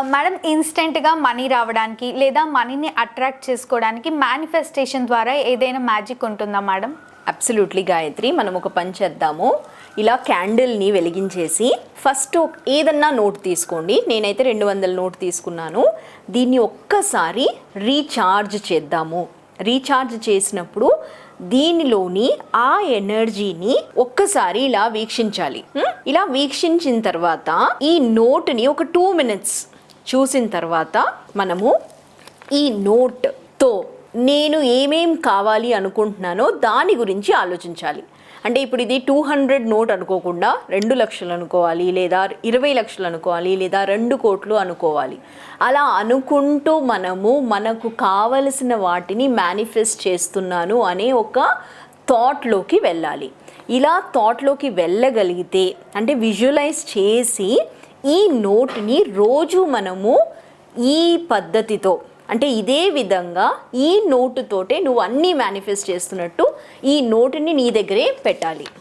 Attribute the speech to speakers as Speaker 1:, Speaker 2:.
Speaker 1: Madam ఇన్స్టెంట్గా money రావడానికి లేదా మనీని అట్రాక్ట్ చేసుకోవడానికి మేనిఫెస్టేషన్ ద్వారా ఏదైనా మ్యాజిక్ ఉంటుందా మేడం
Speaker 2: అబ్సల్యూట్లీ గాయత్రి. మనం ఒక పని చేద్దాము. ఇలా క్యాండిల్ని వెలిగించేసి ఫస్ట్ ఏదన్నా నోట్ తీసుకోండి. నేనైతే రెండు వందల నోట్ తీసుకున్నాను. దీన్ని ఒక్కసారి రీఛార్జ్ చేద్దాము. రీఛార్జ్ చేసినప్పుడు దీనిలోని ఆ ఎనర్జీని ఒక్కసారి ఇలా వీక్షించాలి. ఇలా వీక్షించిన తర్వాత ఈ నోట్ని ఒక టూ మినిట్స్ చూసిన తర్వాత మనము ఈ నోట్తో నేను ఏమేం కావాలి అనుకుంటున్నానో దాని గురించి ఆలోచించాలి. అంటే ఇప్పుడు ఇది టూ హండ్రెడ్ నోట్ అనుకోకుండా రెండు లక్షలు అనుకోవాలి లేదా ఇరవై లక్షలు అనుకోవాలి లేదా రెండు కోట్లు అనుకోవాలి. అలా అనుకుంటూ మనము మనకు కావలసిన వాటిని మేనిఫెస్ట్ చేస్తున్నాను అనే ఒక థాట్లోకి వెళ్ళాలి. ఇలా థాట్లోకి వెళ్ళగలిగితే అంటే విజువలైజ్ చేసి ఈ నోట్ని రోజు మనము ఈ పద్ధతితో అంటే ఇదే విధంగా ఈ నోటుతోటే నువ్వు అన్నీ మేనిఫెస్ట్ చేస్తున్నట్టు ఈ నోటుని నీ దగ్గరే పెట్టాలి.